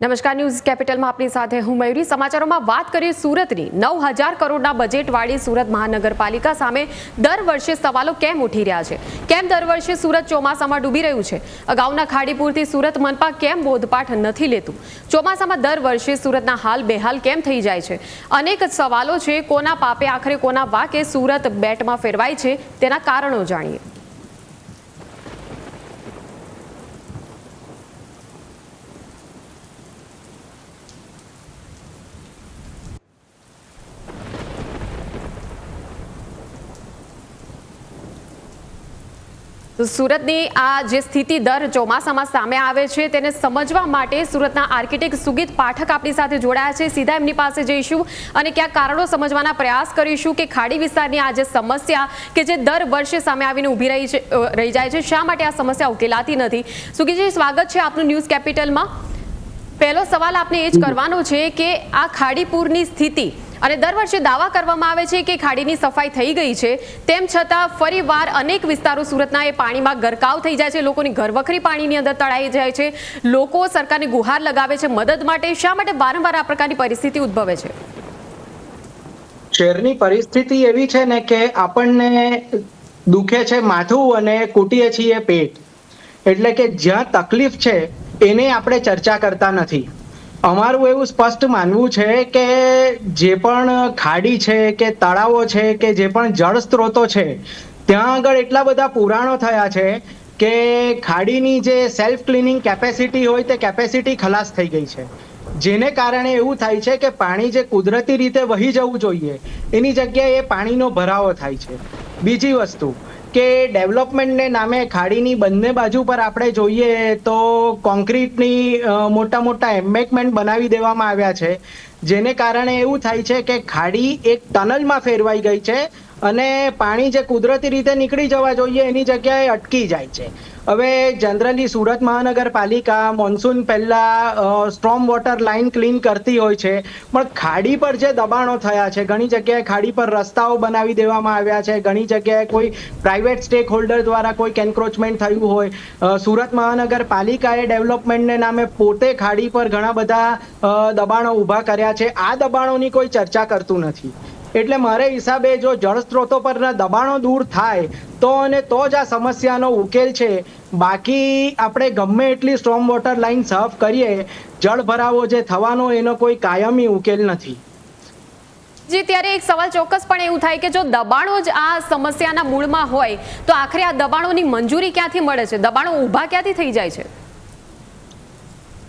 નમસ્કાર, ન્યૂઝ કેપિટલમાં આપની સાથે હું મયુરી. સમાચારોમાં વાત કરીએ સુરતની. નવ હજાર કરોડના બજેટવાળી સુરત મહાનગરપાલિકા સામે દર વર્ષે સવાલો કેમ ઉઠી રહ્યા છે? કેમ દર વર્ષે સુરત ચોમાસામાં ડૂબી રહ્યું છે? અગાઉના ખાડીપુરથી સુરત મનપા કેમ બોધપાઠ નથી લેતું? ચોમાસામાં દર વર્ષે સુરતના હાલ બેહાલ કેમ થઈ જાય છે? અનેક સવાલો છે. કોના પાપે આખરે કોના વાકે સુરત બેટમાં ફેરવાય છે? તેના કારણો જાણીએ. સુરતની આ જે સ્થિતિ દર ચોમાસામાં સામે આવે છે, તેને સમજવા માટે સુરતના આર્કિટેક્ટ સુગીત પાઠક આપણી સાથે જોડાયા છે. સીધા એમની પાસે જઈશું અને ક્યાં કારણો સમજવાના પ્રયાસ કરીશું કે ખાડી વિસ્તારની આ જે સમસ્યા કે જે દર વર્ષે સામે આવીને ઊભી રહી છે રહી જાય છે, શા માટે આ સમસ્યા ઉકેલાતી નથી? સુગીતજી, સ્વાગત છે આપનું ન્યૂઝ કેપિટલમાં. પહેલો સવાલ આપને એ જ કરવાનો છે કે આ ખાડીપુરની સ્થિતિ અને દર વર્ષે દાવા કરવામાં આવે છે કે ખાડીની સફાઈ થઈ ગઈ છે. તેમ છતાં ફરીવાર અનેક વિસ્તારો સુરતના એ પાણીમાં ગરકાવ થઈ જાય છે. લોકોની ઘરવખરી પાણીની અંદર તળાઈ જાય છે. લોકો સરકારને ગુહાર લગાવે છે મદદ માટે. શા માટે વારંવાર આ પ્રકારની પરિસ્થિતિ ઉદ્ભવે છે? શહેરની પરિસ્થિતિ એવી છે ને કે આપણને દુખે છે માથું અને કૂટીએ છીએ પેટ. એટલે કે જ્યાં તકલીફ છે, એને આપણે ચર્ચા કરતા નથી. અમારું એવું સ્પષ્ટ માનવું છે કે જે પણ ખાડી છે કે તળાવો છે કે જે પણ જળ સ્ત્રોતો છે, ત્યાં આગળ એટલા બધા પુરાણો થયા છે કે ખાડીની જે સેલ્ફ ક્લિનિંગ કેપેસિટી હોય તે કેપેસિટી ખલાસ થઈ ગઈ છે. જેને કારણે એવું થાય છે કે પાણી જે કુદરતી રીતે વહી જવું જોઈએ, એની જગ્યાએ એ પાણીનો ભરાવો થાય છે. બીજી વસ્તુ કે ડેવલપમેન્ટને નામે ખાડીની બંને બાજુ પર આપણે જોઈએ તો કોન્ક્રીટની મોટા મોટા એમ્બેકમેન્ટ બનાવી દેવામાં આવ્યા છે. જેને કારણે એવું થાય છે કે ખાડી એક ટનલમાં ફેરવાઈ ગઈ છે અને પાણી જે કુદરતી રીતે નીકળી જવા જોઈએ એની જગ્યાએ અટકી જાય છે. હવે જનરલી સુરત મહાનગરપાલિકા મોન્સૂન પહેલાં સ્ટ્રોમ વોટર લાઇન ક્લીન કરતી હોય છે, પણ ખાડી પર જે દબાણો થયા છે, ઘણી જગ્યાએ ખાડી પર રસ્તાઓ બનાવી દેવામાં આવ્યા છે, ઘણી જગ્યાએ કોઈ પ્રાઇવેટ સ્ટેક હોલ્ડર દ્વારા કોઈ એન્ક્રોચમેન્ટ થયું હોય. સુરત મહાનગરપાલિકાએ ડેવલપમેન્ટને નામે પોતે ખાડી પર ઘણા બધા દબાણો ઊભા કર્યા છે. આ દબાણોની કોઈ ચર્ચા કરતું નથી. એટલે મારે હિસાબે જો જળ સ્ત્રોતો પરના દબાણો દૂર થાય, તો અને તો જ આ સમસ્યાનો ઉકેલ છે. બાકી આપણે ગમે એટલી સ્ટ્રોમ વોટર લાઈન સાફ કરીએ, જળ ભરાવો જે થવાનો એનો કોઈ કાયમી ઉકેલ નથી. જે, ત્યારે એક સવાલ ચોક્કસપણે એવું થાય કે જો દબાણો જ આ સમસ્યાના મૂળમાં હોય, તો આખરે આ દબાણોની મંજૂરી ક્યાંથી મળે છે? દબાણો ઊભા ક્યાંથી થઈ જાય છે?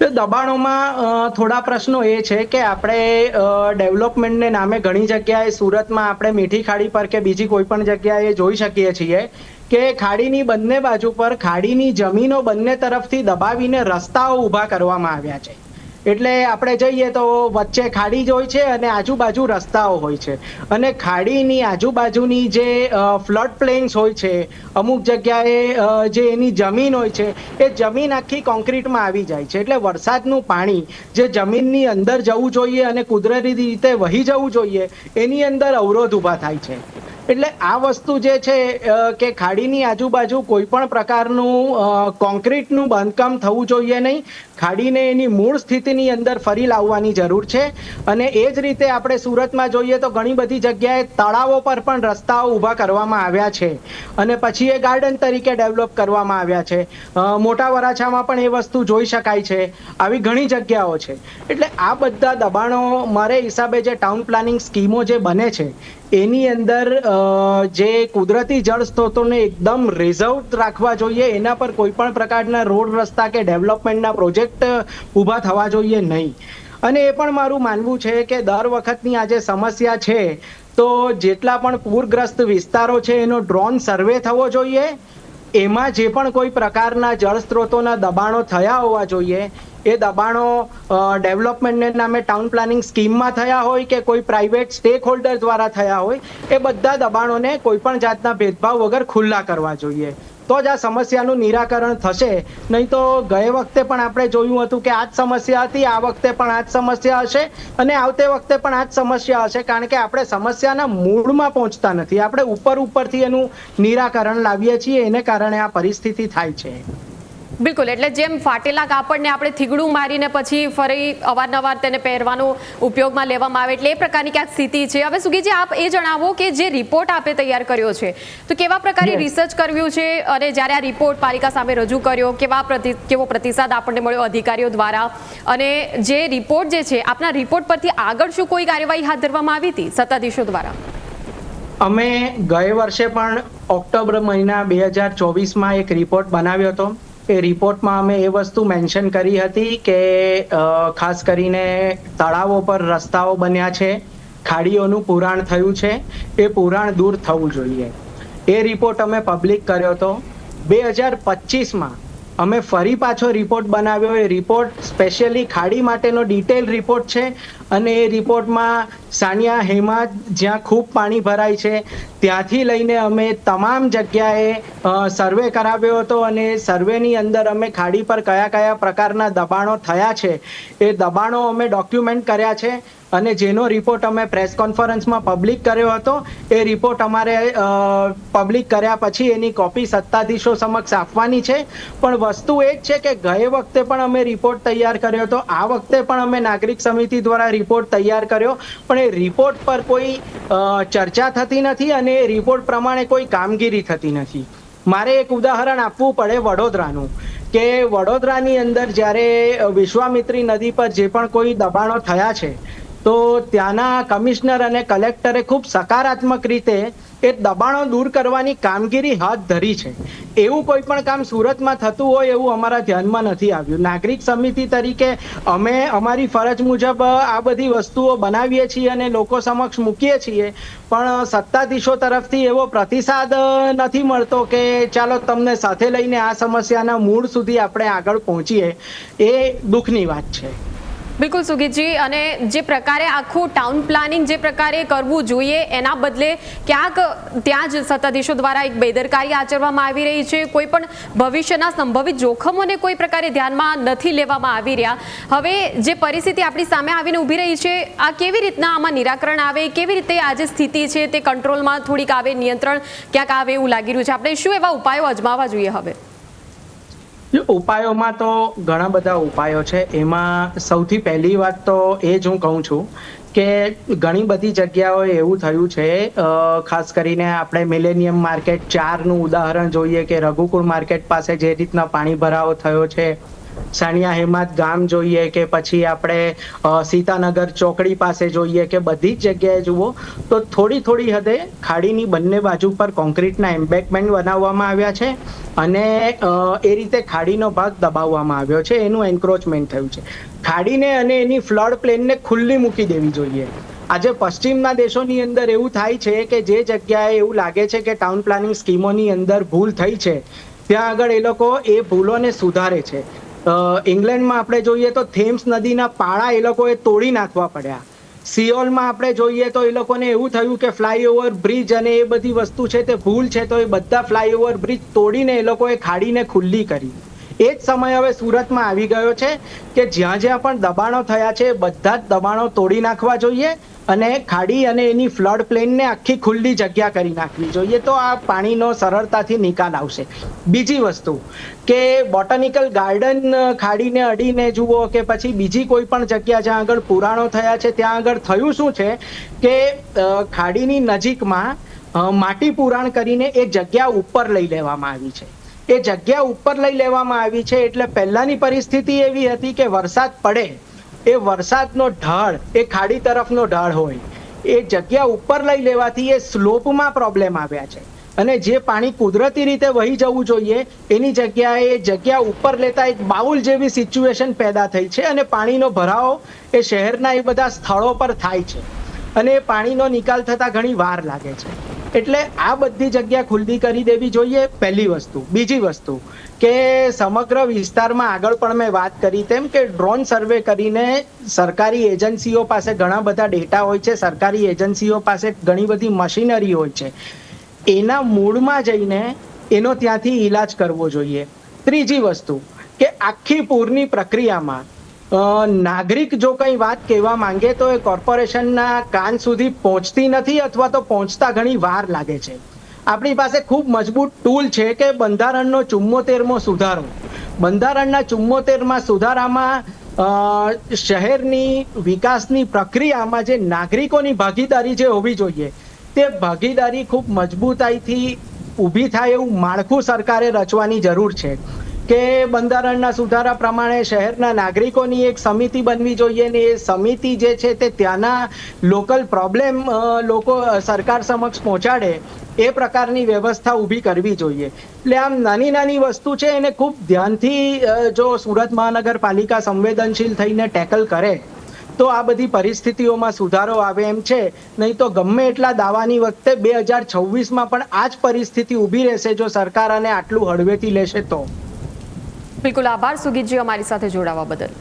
દબાણોમાં થોડા પ્રશ્નો એ છે કે આપણે ડેવલપમેન્ટને નામે ઘણી જગ્યાએ સુરતમાં આપણે મીઠી ખાડી પર કે બીજી કોઈ પણ જગ્યાએ જોઈ શકીએ છીએ કે ખાડીની બંને બાજુ પર ખાડીની જમીનો બંને તરફથી દબાવીને રસ્તાઓ ઊભા કરવામાં આવ્યા છે. એટલે આપણે જઈએ તો વચ્ચે ખાડી જ હોય છે અને આજુબાજુ રસ્તાઓ હોય છે. અને ખાડીની આજુબાજુની જે ફ્લડ પ્લેન્સ હોય છે, અમુક જગ્યાએ જે એની જમીન હોય છે, એ જમીન આખી કોન્ક્રીટમાં આવી જાય છે. એટલે વરસાદનું પાણી જે જમીનની અંદર જવું જોઈએ અને કુદરતી રીતે વહી જવું જોઈએ, એની અંદર અવરોધ ઊભા થાય છે. એટલે આ વસ્તુ જે છે કે ખાડીની આજુબાજુ કોઈ પણ પ્રકારનું કોન્ક્રીટનું બાંધકામ થવું જોઈએ નહીં. ખાડીને એની મૂળ સ્થિતિની અંદર ફરી લાવવાની જરૂર છે. અને એ જ રીતે આપણે સુરતમાં જોઈએ તો ઘણી બધી જગ્યાએ તળાવો પર પણ રસ્તાઓ ઊભા કરવામાં આવ્યા છે. અને પછી એ ગાર્ડન તરીકે ડેવલપ કરવામાં આવ્યા છે. મોટા વરાછામાં પણ એ વસ્તુ જોઈ શકાય છે. આવી ઘણી જગ્યાઓ છે. એટલે આ બધા દબાણો મારે હિસાબે જે ટાઉન પ્લાનિંગ સ્કીમો જે બને છે, એની અંદર જે કુદરતી જળ સ્ત્રોતોને એકદમ રિઝર્વ રાખવા જોઈએ, એના પર કોઈ પણ પ્રકારના રોડ રસ્તા કે ડેવલપમેન્ટના પ્રોજેક્ટ ઊભા થવા જોઈએ નહીં. અને એ પણ મારું માનવું છે કે દર વખતની આ જે સમસ્યા છે, તો જેટલા પણ પૂરગ્રસ્ત વિસ્તારો છે, એનો ડ્રોન સર્વે થવો જોઈએ. એમાં જે પણ કોઈ પ્રકારના જળ સ્ત્રોતોના દબાણો થયા હોવા જોઈએ, એ દબાણો ડેવલપમેન્ટને નામે ટાઉન પ્લાનિંગ સ્કીમમાં થયા હોય કે કોઈ પ્રાઇવેટ સ્ટેક હોલ્ડર દ્વારા થયા હોય, એ બધા દબાણોને કોઈ પણ જાતના ભેદભાવ વગર ખુલ્લા કરવા જોઈએ. તો જ આ સમસ્યાનું નિરાકરણ થશે. નહીં તો ગયે વખતે પણ આપણે જોયું હતું કે આ જ સમસ્યા હતી, આ વખતે પણ આ જ સમસ્યા હશે અને આવતે વખતે પણ આ જ સમસ્યા હશે કારણ કે આપણે સમસ્યાના મૂળમાં પહોંચતા નથી. આપણે ઉપર ઉપરથી એનું નિરાકરણ લાવીએ છીએ. એને કારણે આ પરિસ્થિતિ થાય છે. બિલકુલ એટલે જેમ ફાટેલા કાપડને આપણે થીગડું મારીને પછી ફરી અવારનવાર તેને પહેરવાનો ઉપયોગમાં લેવામાં આવે એટલે એ પ્રકારની ક્યાંક સ્થિતિ છે. હવે સુગીજી આપ એ જણાવો કે જે રિપોર્ટ આપે તૈયાર કર્યો છે તો કેવા પ્રકારે રિસર્ચ કર્યું છે અને જ્યારે આ રિપોર્ટ પાલિકા સામે રજૂ કર્યો કેવા પ્રતિ કેવો પ્રતિસાદ આપણને મળ્યો અધિકારીઓ દ્વારા? અને જે રિપોર્ટ જે છે આપના રિપોર્ટ પરથી આગળ શું કોઈ કાર્યવાહી હાથ ધરવામાં આવી હતી સત્તાધીશો દ્વારા? અમે ગયે વર્ષે પણ ઓક્ટોબર મહિના બે હજાર ચોવીસમાં એક રિપોર્ટ બનાવ્યો હતો. એ રિપોર્ટમાં અમે એ વસ્તુ મેન્શન કરી હતી કે ખાસ કરીને તળાવો પર રસ્તાઓ બન્યા છે, ખાડીઓનું પુરાણ થયું છે, એ પુરાણ દૂર થવું જોઈએ. એ રિપોર્ટ અમે પબ્લિક કર્યો હતો. બે હજાર પચીસમાં અમે ફરી પાછો રિપોર્ટ બનાવ્યો. એ રિપોર્ટ સ્પેશિયલી ખાડી માટેનો ડિટેલ રિપોર્ટ છે અને એ રિપોર્ટમાં સાનિયા હેમા જ્યાં ખૂબ પાણી ભરાય છે, ત્યાંથી લઈને અમે તમામ જગ્યાએ સર્વે કરાવ્યો હતો અને સર્વેની અંદર અમે ખાડી પર કયા કયા પ્રકારના દબાણો થયા છે, એ દબાણો અમે ડોક્યુમેન્ટ કર્યા છે. અને જેનો રિપોર્ટ અમે પ્રેસ કોન્ફરન્સમાં પબ્લિક કર્યો હતો, એ રિપોર્ટ અમારે પબ્લિક કર્યા પછી એની કોપી સત્તાધીશો સમક્ષ આપવાની છે. પણ વસ્તુ એ જ છે કે ગયે વખતે પણ અમે રિપોર્ટ તૈયાર કર્યો હતો, આ વખતે પણ અમે નાગરિક સમિતિ દ્વારા રિપોર્ટ તૈયાર કર્યો. પણ એ રિપોર્ટ પર કોઈ ચર્ચા થતી નથી અને એ રિપોર્ટ પ્રમાણે કોઈ કામગીરી થતી નથી. મારે એક ઉદાહરણ આપવું પડે વડોદરાનું, કે વડોદરાની અંદર જ્યારે વિશ્વામિત્રી નદી પર જે પણ કોઈ દબાણો થયા છે તો ત્યાંના કમિશનર અને કલેક્ટરે ખૂબ સકારાત્મક રીતે એ દબાણો દૂર કરવાની કામગીરી હાથ ધરી છે. એવું કોઈ પણ કામ સુરતમાં થતું હોય એવું અમારા ધ્યાનમાં નથી આવ્યું. નાગરિક સમિતિ તરીકે અમે અમારી ફરજ મુજબ આ બધી વસ્તુઓ બનાવીએ છીએ અને લોકો સમક્ષ મૂકીએ છીએ, પણ સત્તાધીશો તરફથી એવો પ્રતિસાદ નથી મળતો કે ચાલો તમને સાથે લઈને આ સમસ્યાના મૂળ સુધી આપણે આગળ પહોંચીએ. એ દુઃખની વાત છે. બિલકુલ સુગીતજી, અને જે પ્રકારે આખું ટાઉન પ્લાનિંગ જે પ્રકારે કરવું જોઈએ, એના બદલે ક્યાંક ત્યાં જ સત્તાધીશો દ્વારા એક બેદરકારી આચરવામાં આવી રહી છે. કોઈ પણ ભવિષ્યના સંભવિત જોખમોને કોઈ પ્રકારે ધ્યાનમાં નથી લેવામાં આવી રહ્યા. હવે જે પરિસ્થિતિ આપણી સામે આવીને ઊભી રહી છે, આ કેવી રીતના આમાં નિરાકરણ આવે, કેવી રીતે આ જે સ્થિતિ છે તે કંટ્રોલમાં થોડીક આવે, નિયંત્રણ ક્યાંક આવે એવું લાગી રહ્યું છે. આપણે શું એવા ઉપાયો અજમાવવા જોઈએ હવે? ઉપાયોમાં તો ઘણા બધા ઉપાયો છે. એમાં સૌથી પહેલી વાત તો એ જ હું કહું છું કે ઘણી બધી જગ્યાઓએ એવું થયું છે ખાસ કરીને આપણે મિલેનિયમ માર્કેટ ચારનું ઉદાહરણ જોઈએ કે રઘુકુળ માર્કેટ પાસે જે રીતના પાણી ભરાવો થયો છે સાનિયા હેમાત ગામ જોઈએ કે પછી આપણે સીતાનગર ચોકડી પાસે જોઈએ કે બધી જ જગ્યાએ જુઓ, તો થોડી થોડી હદે ખાડીની બંને બાજુ પર કોન્ક્રીટના એમ્બેકમેન્ટ બનાવવામાં આવ્યા છે અને એ રીતે ખાડીનો ભાગ દબાવવામાં આવ્યો છે. એનું એન્ક્રોચમેન્ટ થયું છે. ખાડીને અને એની ફ્લડ પ્લેનને ખુલ્લી મૂકી દેવી જોઈએ. આજે પશ્ચિમના દેશોની અંદર એવું થાય છે કે જે જગ્યાએ એવું લાગે છે કે ટાઉન પ્લાનિંગ સ્કીમોની અંદર ભૂલ થઈ છે, ત્યાં આગળ એ લોકો એ ભૂલોને સુધારે છે. ઇંગ્લેન્ડમાં આપણે જોઈએ તો થેમ્સ નદીના પાળા એ લોકોએ તોડી નાખવા પડ્યા. સિયોલમાં આપણે જોઈએ તો એ લોકોને એવું થયું કે ફ્લાયઓવર બ્રિજ અને એ બધી વસ્તુ છે તે ભૂલ છે તો એ બધા ફ્લાયઓવર બ્રિજ તોડીને એ લોકોએ ખાડીને ખુલ્લી કરી. એ જ સમય હવે સુરતમાં આવી ગયો છે કે જ્યાં જ્યાં પણ દબાણો થયા છે, બધા જ દબાણો તોડી નાખવા જોઈએ અને ખાડી અને એની ફ્લડ પ્લેનને આખી ખુલ્લી જગ્યા કરી નાખવી જોઈએ. તો આ પાણીનો સરળતાથી નિકાલ આવશે. બીજી વસ્તુ કે બોટનિકલ ગાર્ડન ખાડીને અડીને જુઓ કે પછી બીજી કોઈ પણ જગ્યા જ્યાં આગળ પુરાણો થયા છે, ત્યાં આગળ થયું શું છે કે ખાડીની નજીકમાં માટી પુરાણ કરીને એ જગ્યા ઉપર લઈ લેવામાં આવી છે. એ જગ્યા ઉપર લઈ લેવામાં આવી છે એટલે પહેલાની પરિસ્થિતિ એવી હતી કે વરસાદ પડે, એ વરસાદનો ઢાળ, એ ખાડી તરફનો ઢાળ હોય, એ જગ્યા ઉપર લઈ લેવાથી એ સ્લોપમાં પ્રોબ્લેમ આવ્યા છે. અને જે પાણી કુદરતી રીતે વહી જવું જોઈએ, એની જગ્યાએ એ જગ્યા ઉપર લેતા એક બાઉલ જેવી સિચ્યુએશન પેદા થઈ છે અને પાણીનો ભરાવો એ શહેરના એ બધા સ્થળો પર થાય છે. અને એ પાણીનો નિકાલ થતા ઘણી વાર લાગે છે. એટલે આ બધી જગ્યા ખુલ્લી કરી દેવી જોઈએ, પહેલી વસ્તુ. બીજી વસ્તુ, કે સમગ્ર વિસ્તારમાં આગળ પણ મેં વાત કરી તેમ કે ડ્રોન સર્વે કરીને સરકારી એજન્સીઓ પાસે ઘણા બધા ડેટા હોય છે, સરકારી એજન્સીઓ પાસે ઘણી બધી મશીનરી હોય છે. એના મૂળમાં જઈને એનો ત્યાંથી ઈલાજ કરવો જોઈએ. ત્રીજી વસ્તુ, કે આખી પૂરની પ્રક્રિયામાં નાગરિક જો કંઈ વાત કહેવા માંગે તો એ કોર્પોરેશનના કાન સુધી પહોંચતી નથી અથવા તો પહોંચતા ઘણી વાર લાગે છે. આપણી પાસે ખૂબ મજબૂત ટૂલ છે કે બંધારણનો ચુમ્મોતેરમો સુધારો. બંધારણના ચુમ્મોતેરમાં સુધારામાં શહેરની વિકાસની પ્રક્રિયામાં જે નાગરિકોની ભાગીદારી જે હોવી જોઈએ, તે ભાગીદારી ખૂબ મજબૂતાઈથી ઊભી થાય એવું માળખું સરકારે રચવાની જરૂર છે. કે બંધારણના સુધારા પ્રમાણે શહેરના નાગરિકોની એક સમિતિ બનવી જોઈએ ને એ સમિતિ જે છે તે ત્યાંના લોકલ પ્રોબ્લેમ લોકો સરકાર સમક્ષ પહોંચાડે એ પ્રકારની વ્યવસ્થા ઊભી કરવી જોઈએ. એટલે આમ નાની નાની વસ્તુ છે એને ખૂબ ધ્યાનથી જો સુરત મહાનગરપાલિકા સંવેદનશીલ થઈને ટેકલ કરે, તો આ બધી પરિસ્થિતિઓમાં સુધારો આવે એમ છે. નહીં તો ગમે એટલા દાવાની વખતે બે હજાર છવ્વીસમાં પણ આ જ પરિસ્થિતિ ઊભી રહેશે જો સરકાર આને આટલું હળવેથી લેશે તો. બિલકુલ આભાર. સુગીતજી અમારી સાથે જોડાવા બદલ.